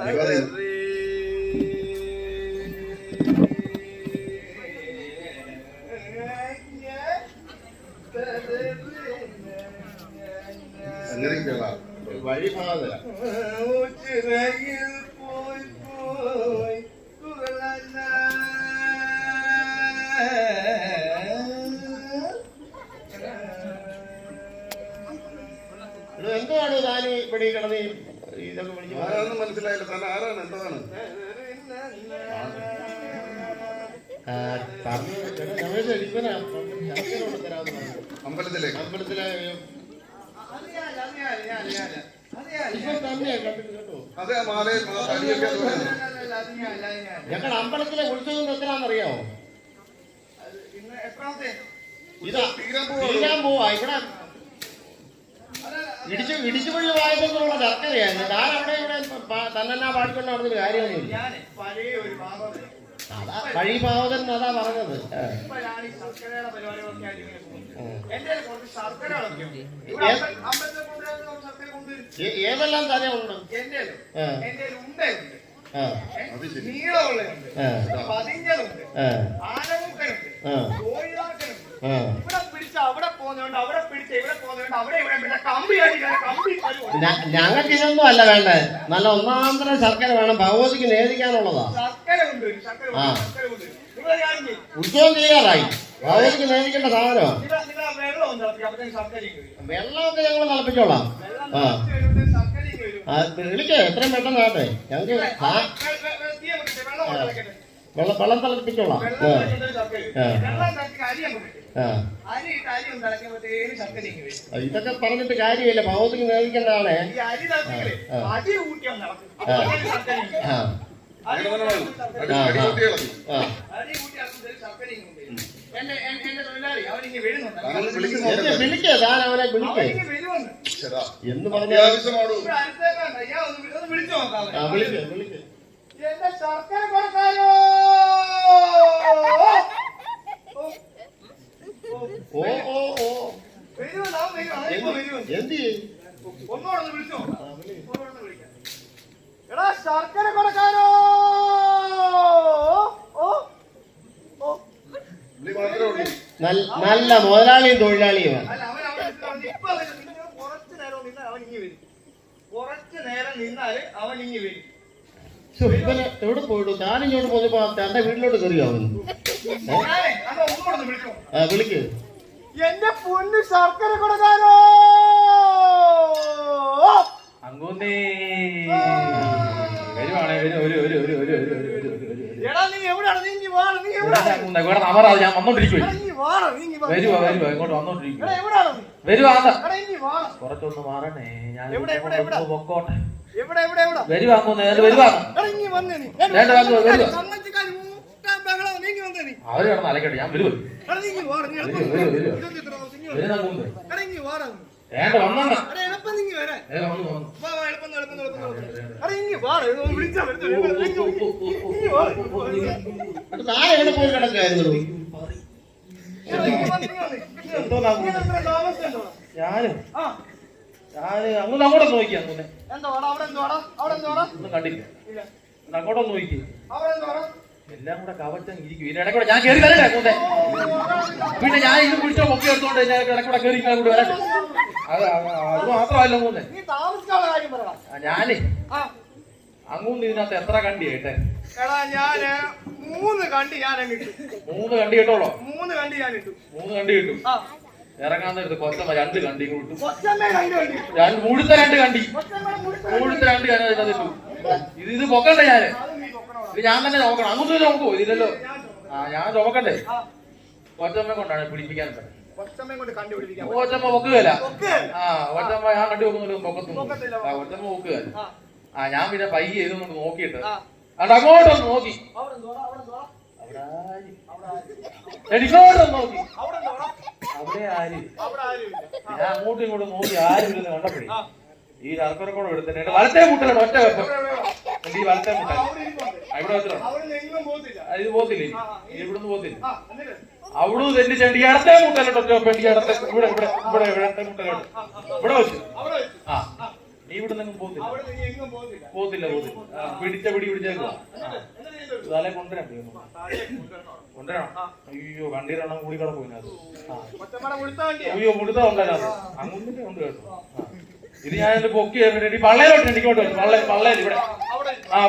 Ay, അമ്പലത്തിലേക്ക്. അമ്പലത്തിലെ ഞങ്ങളുടെ അമ്പലത്തിലെ ഉത്സവം എത്രയാണെന്നറിയാമോ ഇതാ പോവാ. ഇവിടെ ഇടിച്ചു ഇടിച്ചു പൊഴി വായിച്ചെന്നുള്ള ചർക്കതയായിരുന്നു ഞാൻ ഇവിടെ തന്നെ പാടിക്കൊണ്ട് നടന്നൊരു കാര്യമൊന്നുമില്ല. വഴിഭാവതൻ അതാ പറഞ്ഞത്? ഏതെല്ലാം തന്നെ ഉണ്ട് നീളമുള്ള പിടിച്ച അവിടെ അവിടെ പിടിച്ച ഇവിടെ പോകുന്നതുകൊണ്ട് അവിടെ ഇവിടെ പിടിച്ച കമ്പി അടിക്കാൻ കമ്പി. ഞങ്ങൾക്ക് ഇതൊന്നും അല്ല വേണ്ടേ നല്ല ഒന്നാന്തരം ശർക്കര വേണം ഭഗവതിക്ക് നേദിക്കാനുള്ളതാ ശർക്കര കൊണ്ടുവരും. ശർക്കര ആ. ശർക്കര ഞാൻ ഉത്സവം ചെയ്യാറായി ഭഗവതിക്ക് നേദിക്കേണ്ട സാധനമാ ഇവിടെ നിങ്ങൾ ആ വെള്ളം ഒന്ന് തിളപ്പിക്കുക. അപ്പോഴത്തേക്കും ശർക്കരയും വരും. വെള്ളമൊക്കെ ഞങ്ങൾ തിളപ്പിച്ചോളാം വെള്ളം ആ തിളച്ച് വരും. ആ വിളിക്കേ എത്രയും പെട്ടെന്ന് ആട്ടെ ഞങ്ങൾക്ക് വെ- ആ വെ- വെ- വെ- തീ അങ്ങോട്ട് ഇട്ടേ. വെള്ളം അങ്ങോട്ട് തിളക്കട്ടെ. വെള്ളം വെള്ളം തിളപ്പിച്ചോളാം. ഇതൊക്കെ പറഞ്ഞിട്ട് കാര്യമില്ല. ഭഗവതിക്ക് നേദിക്കേണ്ടതാണ് ആളെ താൻ അവനെ വിളിക്കേ. എന്ന് പറഞ്ഞാൽ വിളിക്കേ വിളിക്കേ. ഇങ്ങ് മുതലാളിയും തൊഴിലാളിയും. ഇവനെ എവിടെ പോയിട്ടു ഞാൻ ഇങ്ങോട്ട് പോയപ്പോ തന്റെ വീട്ടിലോട്ട് കയറിയോ അവൻ? ഞാനേ അത് ഒന്നുകൂടെ ഒന്ന് വിളിച്ചു. നോക്കാം. ആ വിളിക്ക്. എന്റെ പൊന്ന് ശർക്കര കൊടുക്കാനോ? അങ്ങോന്നേ വരുവാണേ വരും ഒരു ഒരു ഒരു ഒരു ഒരു ഒരു ഒരു ഒരു ഒരു ഒരു എടാ നീ എവിടെയാണ് നീ ഇങ്ങ് വരുവാ വരുവാ ഇങ്ങോട്ട് വന്നോണ്ടിരിക്കും വരുവാന്ന് കുറച്ചൊന്ന് മാറണേ ഞാൻ പൊക്കോട്ടെ വരുവാങ്ങോന്ന് അവർ കിടന്ന് അലക്കട്ടെ ഞാൻ വരുവ വേണ്ട വന്നാ നാളെ എവിടെ പോയി കിടക്കായിരുന്നു ഞാനും. അങ്ങോട്ട് അങ്ങോട്ടൊന്ന് നോക്കിയാ ഒന്നും കണ്ടില്ല. അങ്ങോട്ടൊന്ന് നോക്കി എല്ലാം കൂടെ കവച്ചം ഇരിക്കും ഇതിന്റെ ഇടക്കൂടെ ഞാൻ കയറി വരട്ടെ കൂടെ പിന്നെ ഞാൻ ഇത് വിളിച്ചോ ഒക്കെ എടുത്തോണ്ട് ഞാൻ ഇടയ്ക്കൂടെ കയറി കൂടെ വരട്ടെ. അത് അത് മാത്രമല്ല കൂടെ ഞാനേ. അങ്ങോട്ട് ഇതിനകത്ത് എത്ര കണ്ടിയേട്ടെ എടാ ഞാൻ മൂന്ന് കണ്ടി ഞാൻ അങ്ങ് ഇട്ടു. മൂന്ന് കണ്ടി കിട്ടോളോ മൂന്ന് കണ്ടി ഞാൻ ഇട്ടു മൂന്ന് കണ്ടി കിട്ടും ആ. ഇറങ്ങാൻ നേരത്ത് കൊച്ചമ്മ രണ്ട് കണ്ടി കൂട്ടു രണ്ട് മുഴുത്ത രണ്ട് കണ്ടി. മുഴുത്ത രണ്ട് ഞാൻ അതിനകത്ത് ഇട്ടു. ഇത് ഇത് പൊക്കണ്ടേ ഞാൻ ഇത് ഞാൻ തന്നെ നോക്കണം. അങ്ങോട്ട് നോക്കുവോ? ഇതില്ലല്ലോ. ആ ഞാൻ നോക്കണ്ടേ? കൊച്ചമ്മ കൊണ്ടാണ് പിടിപ്പിക്കാൻ കൊച്ചമ്മ പൊക്കുകയല്ല? ആ കൊച്ചമ്മ ഞാൻ കണ്ടി വെക്കുന്നുണ്ട് പൊക്കത്തു ആ കൊച്ചമ്മ പൊക്കുകയല്ല. ആ. ഞാൻ പിന്നെ പയ്യെ ഇതൊന്നും നോക്കിയിട്ട് അങ്ങോട്ട് നോക്കി. എടിക്കോട്ട് നോക്കി. അവിടെ ആരും? ഞാൻ അങ്ങോട്ടും ഇങ്ങോട്ടും നോക്കി ആരുമില്ലെന്ന് കണ്ടപ്പോഴേ? ഈ ആൾക്കാരക്കോട് എടുത്തിട്ട് വലത്തെ കൂട്ടലാണ് ഒറ്റ വെപ്പം. ഈ വലത്തെ കൂട്ടാൻ. ഇവിടെ വെച്ചാണ് ഇത് പോത്തില്ലേ ഇവിടുന്ന് പോത്തില്ല അവിടുന്ന് തെറ്റിച്ചേണ്ടി ഇടത്തെ കൂട്ടലോട്ടോ ഒറ്റ വെപ്പം. ഇവിടെ ഇവിടെ ഇവിടെ ഇവിടത്തെ കൂട്ടലോട്ട് ഇവിടെ വെച്ച്. ആ. നീ ഇവിടെ നിന്നും പോകത്തില്ല. പോകത്തില്ല ആ, പിടിച്ച പിടി പിടിച്ചേക്കുവാ തലേ കൊണ്ടുവരാൻ കൊണ്ടുവരണം. അയ്യോ കണ്ടീരണം കൂടി കട അയ്യോ മുടുത്ത ഉണ്ടായിരുന്നു അങ്ങനെ കൊണ്ട് കേട്ടോ. ഇത് ഞാൻ എന്റെ പൊക്കി വേണ്ടി പള്ളയിലോട്ട് എനിക്കോട്ട് വള്ള വള്ളയിൽ ഇവിടെ. ആ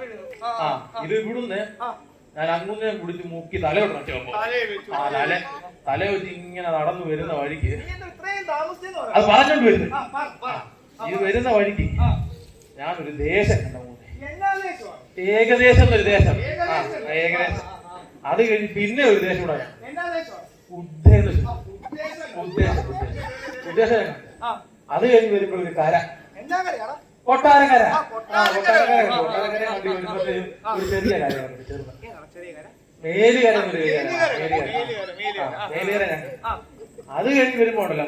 ഇരുന്നു. ആ, ഇത് ഇവിടുന്ന് ഞാൻ അങ്ങുന്ന് കുടിച്ച് മുക്കി തലയോട്ട് വെച്ചപ്പോ വെച്ചു. ആ തല തല വെച്ച് ഇങ്ങനെ നടന്നു വരുന്ന വഴിക്ക്. അത് പറഞ്ഞോണ്ട് വരുന്നു ഇത് വരുന്ന വഴിക്ക് ആ. ഒരു ദേശം കണ്ട? ഏകദേശം ഒരു ദേശം? ഏകദേശം. അത് കഴിഞ്ഞ് പിന്നെ ഒരു ദേശം കൂടെ? ഉദ്ദേശം. ഉദ്ദേശം. ഞാൻ അത് കഴിഞ്ഞ് വരുമ്പോൾ ഒരു കര? കൊട്ടാരക്കര. കൊട്ടാരക്കര. വരുമ്പോഴത്തേക്കും ഒരു ചെറിയ കരയാണ് ചെറുത്. ഏതാ ചെറിയ കര? മേലുകര ഒരു കര. മേലുകര, ഞാൻ. അത് കഴിഞ്ഞ് വരുമ്പോ ഉണ്ടല്ലോ.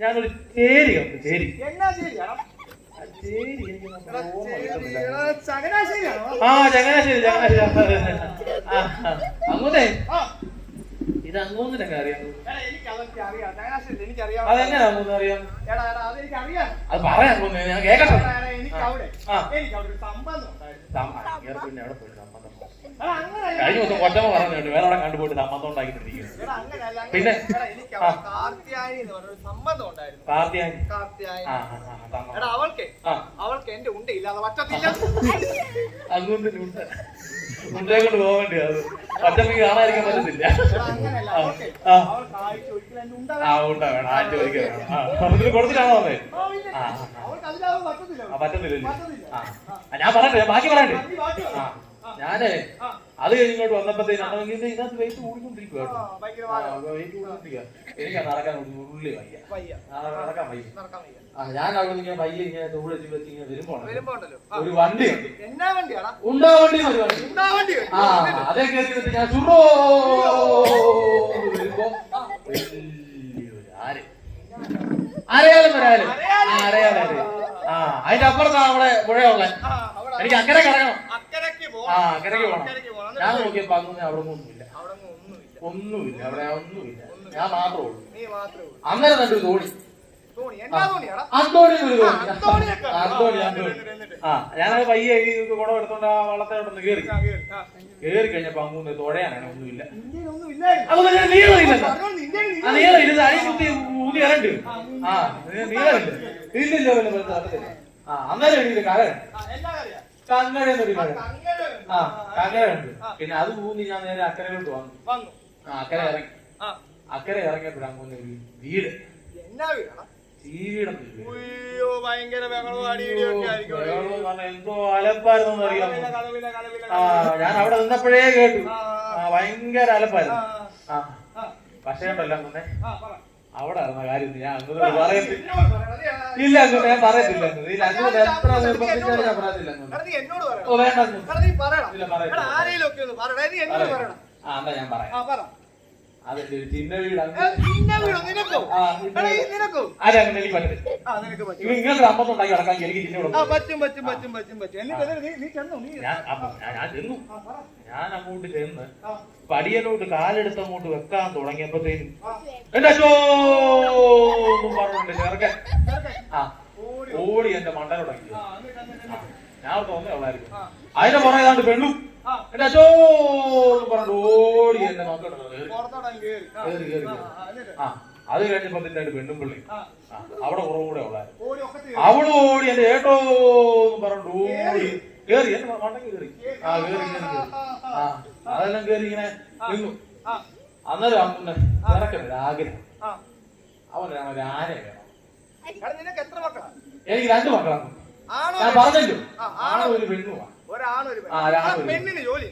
ഞാനൊരു ചേരി കണ്ടു ചേരി? ആ ചങ്ങനാശ്ശേരി ചങ്ങനാശ്ശേരി. അങ്ങോട്ടേ ഇത് അങ്ങോന്നിനൊക്കെ അറിയാം. അതെങ്ങനെയാ അങ്ങോന്ന് അറിയാം. അത് പറയാൻ അങ്ങോന്ന് ഞാൻ കേക്കട്ടെ. പിന്നെ അവിടെ പോയി. കഴിഞ്ഞ ദിവസം കൊച്ചമ്മ പറഞ്ഞു വേറെ അവിടെ കണ്ടുപോയിട്ട് സമ്മതം ഉണ്ടാക്കിട്ടിരിക്കുന്നു പിന്നെ? കാർത്തിയാനി അവൾക്ക് എന്റെ ഉണ്ട ഇല്ലാതെ പറ്റത്തില്ല. അങ്ങോട്ട് ഉണ്ട്. കൊണ്ട് പോകേണ്ടി അത്. പച്ചമ്മക്ക് കാണാതിരിക്കാൻ പറ്റത്തില്ല. ആ, ആഴ്ച ഉണ്ടാ വേണം ആ ചോദിക്കാൻ വേണം. കൊടുത്തിട്ടാണോ വന്നേ? ആ, പറ്റത്തില്ല. ഞാൻ പറയട്ടെ ബാക്കി പറയട്ടെ. നീ ബാക്കി പറ. ആ. ഞാനേ അത് കഴിഞ്ഞ് ഇങ്ങോട്ട് വന്നപ്പോഴത്തേനും ഇത് ഇതിനകത്ത് വെയിറ്റ് കൂടിക്കൊണ്ടിരിക്കുക വെയിറ്റ് കൂടിക്കൊണ്ടിരിക്കുക എനിക്ക് നടക്കാൻ ഉള്ളി വയ്യ. നടക്കാൻ വയ്യ. ആ ഞാൻ അവിടെ ഇങ്ങനെ പയ്യെ ഇങ്ങനെ വെച്ച് ഇങ്ങനെ വരുമ്പോ വരുമ്പോ ഉണ്ടല്ലോ. ആ. ഒരു വണ്ടി ഉണ്ട്. വണ്ടി വണ്ടി. ആ അതേ കേട്ടിട്ട് ഞാൻ ചുറോ വരുമ്പോ വലിയൊരു ആര്? ആരെയാലും വരാലും. ആ അതിന്റെ അപ്പുറത്താണ് അവിടെ പുഴയുള്ള. എനിക്ക് അങ്ങനെ പോണം. ആ അക്കരയ്ക്ക് പോകണം പോണം. ഞാൻ നോക്കിയപ്പോ അന്ന് അവിടെ ഒന്നുമില്ല. ഒന്നുമില്ല. അവിടെ ഒന്നുമില്ല. ഞാൻ മാത്രമേ ഉള്ളൂ. അന്നേരം കണ്ടു തോണി അന്തോണി ഒരു തോണി അന്തോണി അന്തോണി. ആ ഞാനത് പയ്യെ ഈ കുടം എടുത്തോണ്ട് ആ വള്ളത്തെ കേറി. നിന്ന് കേറി. കേറി കഴിഞ്ഞപ്പോ അങ്ങനെ തൊഴയാനാണ് ഒന്നുമില്ല. ആ ഇല്ല. നീളം ഇത് അടി കുത്തി ഊതി ഇറണ്ട് ആ നീളമില്ല ഇല്ലില്ല ആ അന്നേരം എനിക്ക് കര കങ്ങര എന്നൊരു കര ആ ഉണ്ട് പിന്നെ അത് ഊന്നി ഞാൻ നേരെ അക്കരയിലോട്ട് വന്നു. വന്നു. ആ അക്കര ഇറങ്ങി. അക്കര ഇറങ്ങിയപ്പോഴാണ് ഒരു വീട്. എന്നാ വീട്? ഭയങ്കര ബഹളവും ആയിരിക്കും. എന്തോ അലപ്പായിരുന്നു ആ ഞാൻ അവിടെ നിന്നപ്പോഴേ കേട്ടു. ആ, ഭയങ്കര അലപ്പായിരുന്നു. ആ പക്ഷേ ഉണ്ടല്ലോ. അവിടെ കാര്യം ഞാൻ അങ്ങോട്ട് പറയത്തില്ല ഇല്ല അങ്ങോട്ട് ഞാൻ പറയത്തില്ല. ഇല്ല അങ്ങോട്ട് എത്ര നിർബന്ധിച്ചാലും ഞാൻ പറയത്തില്ല അങ്ങോട്ട്. ഓ വേണ്ട. ഇല്ല, പറയണം. ആ എന്നാ ഞാൻ പറയാം ആ, പറ. അതെന്റെ ഒരു ചിന്ന വീട് ഏ, നിനക്കോ? ആ, എടാ, നിനക്കോ? അതെ അങ്ങനെ എനിക്ക് പറ്റത്തില്ല ആ, നിനക്ക് പറ്റും. ഇവ ഇങ്ങനത്തെ അമ്പത്തം ഉണ്ടാക്കി നടക്കാൻ എനിക്ക് ചിന്ന ആ, കൊടുക്കും പറ്റും, പറ്റും, പറ്റും, പറ്റും, പറ്റും. എന്നിട്ട് എന്നിട്ട് നീ- നീ ചെന്നോ? നീ- ഞാൻ അപ്പൊ ഞാൻ ഞാൻ ചെന്നു. ഞാൻ അങ്ങോട്ട് ചെന്ന് പടിയലോട്ട് കാലെടുത്ത് അങ്ങോട്ട് വെക്കാൻ തുടങ്ങിയപ്പോഴത്തേനും. എന്റെ അശോന്നും പറഞ്ഞുണ്ട് ചെറുക്കൻ. ആ ഓടി. എന്റെ മണ്ടലോടങ്ങി. ഞാൻ തോന്നേ ഉള്ളായിരിക്കും ആ, അതിന്റെ പുറകെ ഏതാണ്ട് പെണ്ണു. എന്റെ പറഞ്ഞു ഓടി എന്റെ. ആ, അത് കഴിഞ്ഞപ്പോ നിന്റെ പെണ്ണും പിള്ളി. അവിടെ കുറവുകൂടെ ഉള്ളായിരുന്നു. അവിടെ ഓടി എന്റെ ഏട്ടോ എന്ന് പറഞ്ഞു ഓടി. കേറി. എന്റെ മണ്ടക്ക് കേറി. ആ കേറി കേറി കേറി. ആ അതെല്ലാം കേറി ഇങ്ങനെ നിന്നു. അന്നേരം അവന് ഇറക്കരുത് ആഗ്രഹം. അവനാണ് ഒരു ആന വേണം എനിക്ക് രണ്ട് മക്കളാണ്. ഞാൻ പറഞ്ഞല്ലോ. ആണോ ഒരു പെണ്ണുമാ പെണ്ണിന് ജോലി?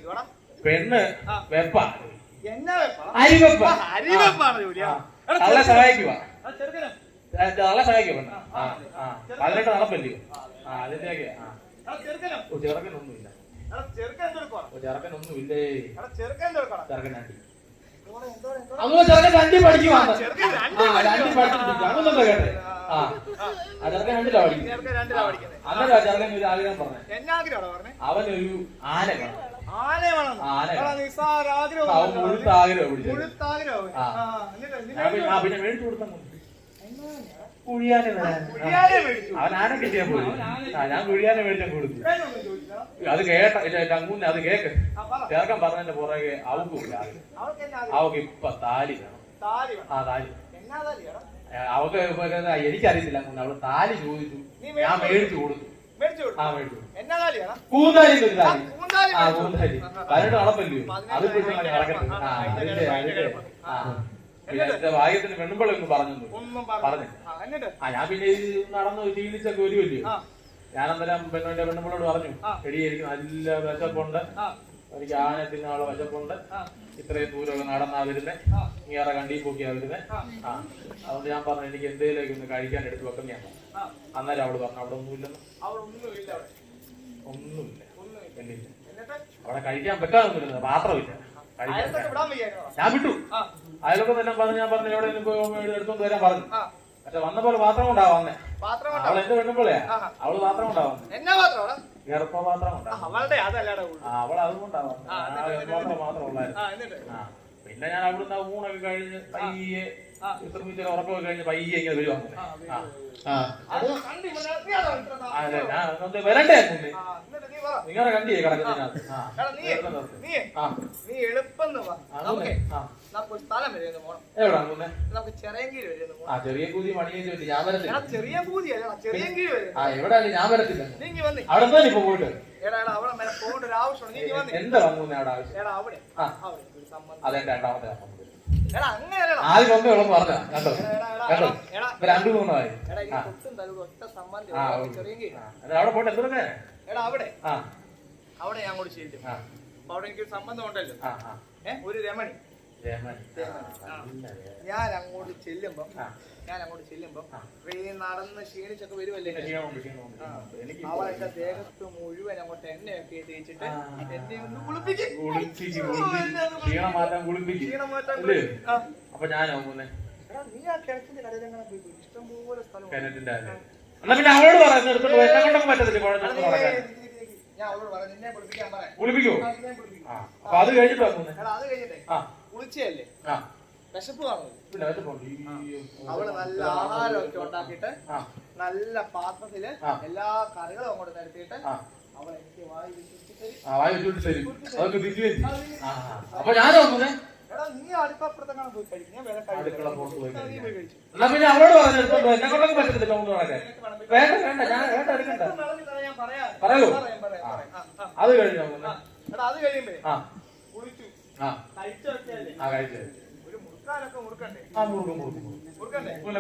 പെണ്ണ്. വെപ്പ. എന്നാ വെപ്പ? അരിവെപ്പ അരിവെപ്പാണ് ജോലി, ചെറുക്കൻ. സഹായിക്കുക. തള്ള സഹായിക്കുക പെണ്ണ്. ആ ആ പതിനെട്ട് നടപ്പല്ലയോ ആ അതിന്റെയൊക്കെ ആ. ചെറുക്കനൊന്നുമില്ല. ചെറുക്കൻ എന്തെടുക്കുവാടാ? ചെറുക്കൻ അങ്ങനെ ചെറുക്കൻ രണ്ടി പഠിക്കുവാണ് രണ്ടും. പഠിച്ചിട്ടുണ്ട് അങ്ങനൊന്നും കേട്ടെ? ആ. ചെറുക്കൻ രണ്ടിലാ പഠിക്കുന്നത്. അങ്ങനെ ചെറുക്കൻ ഒരു ആഗ്രഹം പറഞ്ഞു. പറഞ്ഞേ? അവനൊരു ആന ആഗ്രഹം അവൻ പിന്നെ- മേടിച്ചു കൊടുത്ത കുഴിയാനെ കിട്ടിയാ പോയി? ആ ഞാൻ കുഴിയാനെ മേടിച്ചാൽ കൊടുത്തു. അത് കേട്ട ഇല്ല, അത് കേക്ക്. ചേർക്കാൻ പറഞ്ഞതിന്റെ പുറകെ ആഗ്രഹം? അവക്ക് ഇപ്പൊ താലി വേണം. ആ താലി. അവക്ക് എനിക്കറിയത്തില്ല അവൾ താലി ചോദിച്ചു. ഞാൻ മേടിച്ചു കൊടുത്തു. ആ. മേടിച്ചു? കൂന്താലി കൂന്താലി ആ കൂന്താലി. പതിനെട്ട് നടപ്പല്ലോ അത് അതിന്റെ നടക്കട്ടെ. ആ ഭാഗ്യത്തിന് പെണ്ണുമ്പിള്ള ഒന്ന് പറഞ്ഞു ഒന്നും പറഞ്ഞു. ആ, ഞാൻ പിന്നെ നടന്നു നടന്ന് ശീലിച്ചൊക്കെ വരുമല്ലോ ഞാൻ അന്നേരം പെണ്ണിന്റെ പെണ്ണുമ്പിളോട് പറഞ്ഞു. എടി എനിക്ക് നല്ല വിശപ്പുണ്ട്. എനിക്ക് ആന തിന്നാനുള്ള വിശപ്പുണ്ട്. ഇത്രയും ദൂരമൊക്കെ നടന്നാ വരുന്നേ. നീറെ കണ്ടി പോക്കിയാ വരുന്നേ. ആ. അതുകൊണ്ട് ഞാൻ പറഞ്ഞു എനിക്ക് എന്തെങ്കിലും ഒന്ന് കഴിക്കാൻ എടുത്ത് വെക്കുന്ന ഞാൻ അന്നേരം അവൾ പറഞ്ഞു അവിടെ ഒന്നുമില്ലെന്ന്. ഒന്നുമില്ല. അവിടെ കഴിക്കാൻ പറ്റാതൊന്നുമില്ല പാത്രമില്ല ഞാൻ വിട്ടു. തന്നെ പറഞ്ഞു ഞാൻ പറഞ്ഞു എവിടെ പോയി എടുത്തോണ്ട് വരാൻ പറഞ്ഞു. പക്ഷെ വന്നപ്പോൾ പാത്രം കൊണ്ടാ വന്നേ അവൾ എന്റെ പെണ്ണുമ്പോളയാ അവൾ പാത്രം കൊണ്ടാ വന്നേ എന്നാ പാത്രം അവിടെ? ഗർഭ പാത്രം ആ, കൊണ്ടാ അവളുടെ അതല്ലടാ ഉള്ളു. ആ അവൾ അതുകൊണ്ടാ വന്നേ ഗർഭപാത്രം മാത്രം പിന്നെ ഞാൻ അവിടുന്ന് ഊണൊക്കെ കഴിഞ്ഞ് പയ്യെ ആ. വിശ്രമിച്ച ഉറക്കമൊക്കെ കഴിഞ്ഞ് പയ്യെ ഇങ്ങനെ വരുവാ അത്? ഞാൻ ഒന്ന് വരണ്ടേ നിങ്ങളെ കണ്ടിയേ കിടക്കുന്നതിനകത്ത്. ആ. നമുക്ക് എവിടാ ചെറിയങ്കീഴ് വരെ ആ ചെറിയ കൂതി ഞാൻ വരത്തില്ല. എടാ ചെറിയ പൂതിയല്ല ചെറിയങ്കീഴ് വരെ. ആ എവിടെയാണ് ഞാൻ വരത്തില്ല. നീ ഇങ്ങ് വന്നേ. അവിടെ തന്നെ ഇപ്പൊ പോയിട്ട്. എന്താ വന്നു അവിടെ ആവശ്യം? അതെ രണ്ടാമത്തെ ആദ്യം ഒന്ന് വെള്ളം പറഞ്ഞ കേട്ടോ കേട്ടോ. ഇപ്പൊ രണ്ടു മൂന്നായി അവിടെ പോയിട്ട് എന്തൊക്കെ? അവിടെ. അവിടെ ഞാൻ കൂടി ചെയ്തു അപ്പൊ അവിടെ എനിക്കൊരു സംബന്ധം ഉണ്ടല്ലോ. ഏഹ് ഒരു രമണി. ഞാൻ അങ്ങോട്ട് ചെല്ലുമ്പോ ഞാൻ അങ്ങോട്ട് ചെല്ലുമ്പോ ട്രെയിനിൽ നടന്ന് ക്ഷീണിച്ചൊക്കെ വരുമല്ലേ അവളുടെ ദേഹത്ത് മുഴുവൻ അങ്ങോട്ട് എണ്ണയൊക്കെ തേച്ചിട്ട് എന്നെ ഒന്ന് കുളിപ്പിക്കും. അപ്പൊ ഞാനോ മൂന്നെ നീ ആ കിഴക്കിന്റെ കടയിൽ എങ്ങനെ പോയി ഇഷ്ടം പോലെ സ്ഥലം എന്നാ പിന്നെ അവളോട് പറയാം പറ്റത്തില്ല ഞാൻ അവളോട് പറയാം നിന്നെ കുളിപ്പിക്കാൻ പറയാം. കുളിപ്പിക്കോ? അപ്പൊ അത് കഴിഞ്ഞിട്ട് അത് കഴിഞ്ഞിട്ടേ. കുളിച്ചല്ലേ വിശപ്പ് കാണുമല്ലോ പിന്നെ വിശപ്പുണ്ട്. അവൾ നല്ല ആഹാരമൊക്കെ ഉണ്ടാക്കിയിട്ട് ആ. നല്ല പാത്രത്തിൽ എല്ലാ കറികളും അങ്ങോട്ട് നിരത്തിയിട്ട് ആ. അവൾ എനിക്ക് വായി വിശ്വസിച്ച് തരും ആ വായി വെച്ചോട്ട് തരും അതൊക്കെ തിരിച്ചു വരും ആ ആ. അപ്പൊ ഞാനോ മൂന്നെ എടാ നീ പോയി കഴിക്കും. ഞാൻ വേറെ അടുക്കള പുറത്ത് പോയി നീ പോയി കഴിച്ചു. എന്നാ പിന്നെ അവളോട്. എന്നെ പറ്റത്തില്ല നടക്കാൻ. വേണ്ട വേണ്ട ഞാൻ വേണ്ട എടുക്കണ്ട. ഞാൻ പറയാം. പറയൂ. പറയാം, പറയാം, പറയാം. ആ, ആ, അത് കഴിഞ്ഞോ എടാ അത് കഴിയുമ്പേ ആ. കുളിച്ചു ആ. ആ മുറുക്കും മുറുക്കും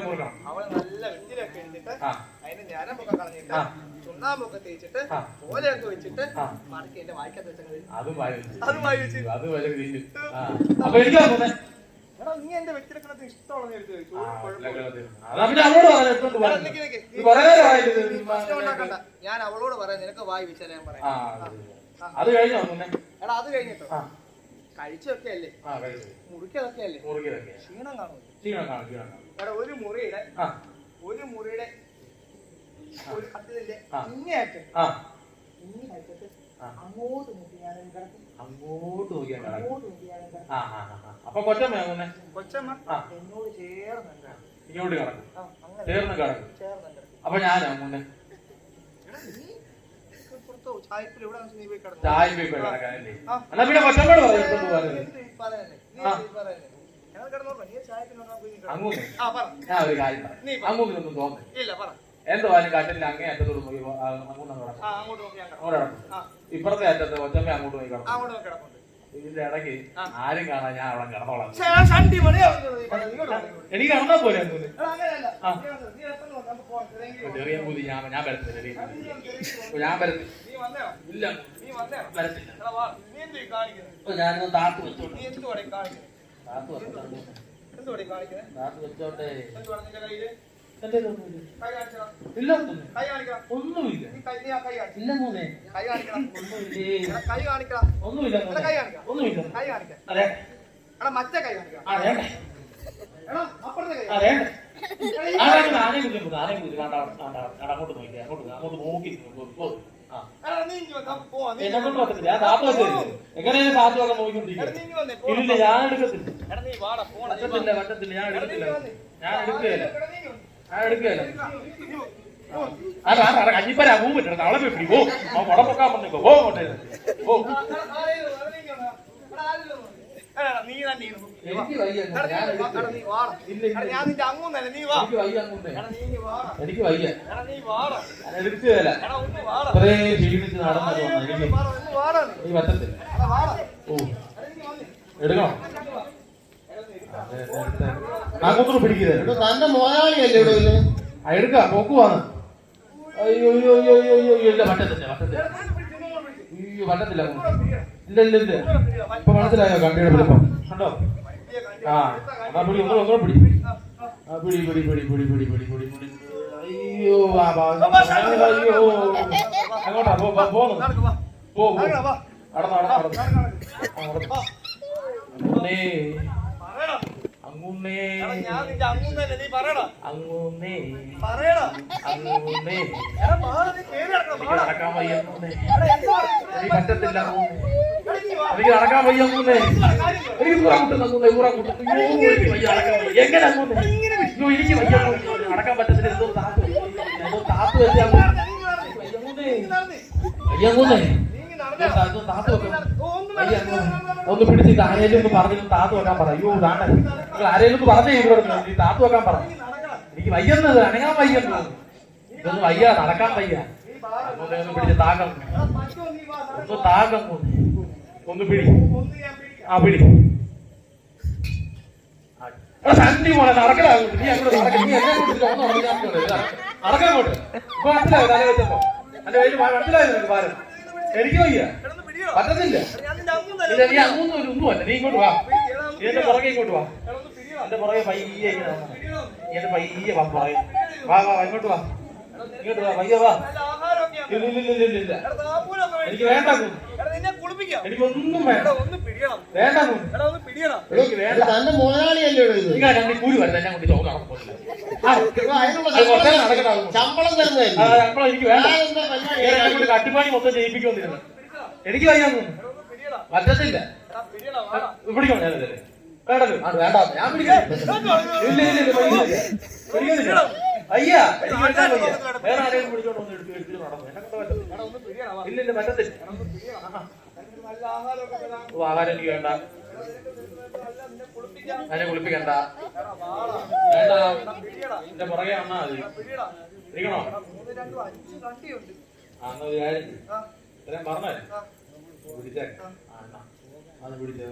മുറുക്കണം. അവളെ നല്ല വെറ്റിലൊക്കെ എടുത്തിട്ട് കളഞ്ഞിട്ട് ആ. ചുണ്ണാമ്പൊക്കെ തേച്ചിട്ട് ഓലയൊക്കെ വെച്ചിട്ട് ആ. മടക്കി എന്റെ വായിക്കത്ത് വെച്ചത് അതും അപ്പൊ എനിക്കാ നീ എന്റെ ഇഷ്ടമുള്ള. ഞാൻ അവളോട് പറയാം നിനക്ക് വായി വിശാലം ഞാൻ പറയാം അത് കഴിഞ്ഞോ എടാ അത് കഴിഞ്ഞിട്ടോ? ആ കഴിച്ചൊക്കെ അല്ലേ മുറിക്കതൊക്കെ അല്ലേ ക്ഷീണം കാണുമല്ലോ ഒരു മുറിയുടെ ഒരു മുറിയുടെ ഒരു കട്ടിലിന്റെ ആ. ഇങ്ങേയറ്റം ഇങ്ങേയറ്റത്ത്. അങ്ങോട്ട് മുട്ടി ഞാൻ കിടക്കും അങ്ങോട്ട് കാണാം അങ്ങോട്ട് മുട്ടി ഞാൻ കിടക്കും അപ്പൊ കൊച്ചമ്മ? കൊച്ചമ്മ. എന്നോട് ചേർന്ന് കിടക്കും. ഇങ്ങോട്ട് കിടക്കും ചേർന്ന് കിടക്കും ചേർന്ന് കിടക്കും. അപ്പൊ ഞാനാ മൂന്നെ ചായ പോയി. എന്നാ പിന്നെ പോയി പറ. അങ്ങോട്ടൊന്നും തോന്നുന്നു ഇല്ല, പറ. എന്തോ അതിന് കാറ്റിൽ അങ്ങേ അറ്റത്തോട് ആ, അങ്ങോട്ട് ഇപ്പുറത്തെ അറ്റത്ത് കൊച്ചമ്മ അങ്ങോട്ട് പോയി കിടക്കും. ഇതിന്റെ ഇടയ്ക്ക്. ആരും കാണാൻ ഞാൻ അവിടെ കിടന്നോളാം. എനിക്ക് കിടന്നാ പോലെ? ചെറിയ ചെറിയ ഞാൻ ഞാൻ വരത്തില്ല ഞാൻ വരത്തില്ല? ഇല്ല. വരത്തില്ല. അപ്പൊ ഞാനൊന്ന് താത്തു വെച്ചോട്ടെ താത്തു വെച്ചോട്ടെ താത്തു വെച്ചോട്ടെ എന്റെ ഇല്ല. ഒന്നുമില്ല. ഇല്ല മോനെ ഒന്നുമില്ല? ഒന്നുമില്ല ഒന്നുമില്ല. അതെ. മറ്റേ കൈ കാണിക്കാം. അപ്പുറത്തെ കൈ അങ്ങോട്ട് നോക്കി അങ്ങോട്ട് അങ്ങോട്ട് നോക്കി. എന്നൊന്നും പറ്റത്തില്ല. താത്ത ഇല്ല ഞാൻ എടുക്കത്തില്ല. പറ്റത്തില്ല പറ്റത്തില്ല ഞാൻ എടുക്കത്തില്ല. ഞാൻ എടുക്കുകയല്ല. ഞാൻ എടുക്കുകയല്ല. കഞ്ഞിപ്പരാ പിടിക്കോ നീ തന്നെ ഞാൻ നിന്റെ അങ്ങും നീ വാ. എനിക്ക് വയ്യ നീ വാടാ. എടുക്കുകയല്ല കുറേ ക്ഷീണിച്ച് നടന്നു ഈ പറ്റത്തില്ല. ഓ. എടുക്കണം? നാക്കൂത്ര പിടിക്കുന്നത് തന്റെ മോയാളിയല്ലേ ഇവിടെ വല്ലേ എടുക്കാം നോക്കുവാന്ന് അയ്യോ അയ്യോ അയ്യോ അയ്യോ ഇല്ല പറ്റത്തില്ല പറ്റത്തില്ല എടാ, നീ പിടിച്ച്, നീ ഇങ്ങോട്ട് പിടിച്ച്. അയ്യോ പറ്റത്തില്ല ഇങ്ങോട്ട് പിടിക്ക്. ഇല്ല ഇല്ല ഇല്ല ഇപ്പൊ മനസ്സിലായോ കണ്ടിയുടെ പിടിപ്പം കണ്ടോ വലിയ കണ്ടി. ആ എന്നാ പിടി ഒന്നും ഒന്നും പിടി ആ പിടി പിടി പിടി പിടി പിടി പിടി പിടി പിടി അയ്യോ ആ ബാ അയ്യോ അങ്ങോട്ടാ പോ പോ പോന്നു നടക്ക് വാ. പോ പോ നടക്ക് വാ. നടന്നു നടന്നു നടന്നു അങ്ങുമേ. ഞാൻ നിന്റെ അങ്ങുമ്മേനെ നീ പറയടാ. അങ്ങുമേ. പറയടാ. അങ്ങുമേ. എടാ മാറി നീ പേര് നടക്കണം എനിക്ക് നടക്കാൻ വയ്യ അങ്ങുമേ. എടാ എന്തുവാ എനിക്ക് പറ്റത്തില്ല അങ്ങുമേ. എനിക്ക് നടക്കാൻ വയ്യ അങ്ങുമേ. എനിക്ക് ദൂരം കൂട്ടുന്നു അങ്ങുമേ ദൂരം കൂട്ടുന്നു. എങ്ങനെ അങ്ങുമേ? അയ്യോ എനിക്ക് വയ്യ നടക്കാൻ പറ്റത്തില്ല. എന്തോ താത്തു എന്തോ താത്തു വെച്ച് അങ്ങുമേ. അയ്യ അങ്ങുമേ. ഒന്ന് പിടിച്ച് ഇത് ആരേലും ഒന്ന് പറഞ്ഞു താത്തു വെക്കാൻ പറ. അയ്യോ താണ്ട നിങ്ങൾ ആരേലും ഒന്ന് പറഞ്ഞേ ഇവിടെ ഈ താത്തു വെക്കാൻ പറ. എനിക്ക് വയ്യുന്നത് അനങ്ങാൻ വയ്യെന്നത് ഇതൊന്ന് വയ്യ നടക്കാൻ വയ്യ. പിടിച്ച് താകം. ഒന്ന് താകം ഒന്ന്. പിടി. ആ പിടി. ശാന്തി മോളെ നടക്കടാ നടക്കാൻ നടക്കാൻ അങ്ങോട്ട്. മനസ്സിലായോ? തലേ വെച്ചപ്പോ. അല്ലെ മനസ്സിലായോ ഭാരം? എനിക്ക് വയ്യ. പറ്റത്തില്ല. നീ അങ്ങൊന്നും ഒരു ഒന്നുമല്ല നീ ഇങ്ങോട്ട് വാ. എന്റെ പുറകെ ഇങ്ങോട്ട് വാ. എന്റെ പുറകെ പയ്യെ ഇങ്ങനെ നീ എന്റെ പയ്യെ വാ പുറകെ. വാ വാ ഇങ്ങോട്ട് വാ. ഇങ്ങോട്ട് വാ പയ്യ വാ. ഇല്ല ഇല്ല ഇല്ല ഇല്ല എനിക്ക് വേണ്ട എനിക്കൊന്നും വേണ്ട. തന്റെ മുതലാളിയല്ലേ ശമ്പളം തരുന്നതല്ലേ? കട്ടുപാണി മൊത്തം ജയിപ്പിക്കുമെന്നിരുന്നു എനിക്ക് വയ്യാന്ന് പറ്റത്തില്ല പിടിക്കണം ഞാനല്ലേ വേണ്ടല്ലോ വേണ്ട ഞാൻ പിടിക്കാം. അയ്യ വേറെ ആരെയും പിടിച്ചോണ്ട് വന്ന് എടുത്ത് എടുത്തിട്ട് നടന്നു. എന്നെ കൊണ്ട് പറ്റത്തില്ല ഇല്ല ഇല്ല പറ്റത്തില്ല ആഹാരം എനിക്ക് വേണ്ട. അതിനെ കുളിപ്പിക്കണ്ട. വേണ്ട. എന്റെ പുറകെ വന്നാ അത് ഇരിക്കണോ? ആ വിചാരിച്ചു ഇത്രയും പറഞ്ഞേ. പിടിച്ചേ അത് പിടിച്ചേ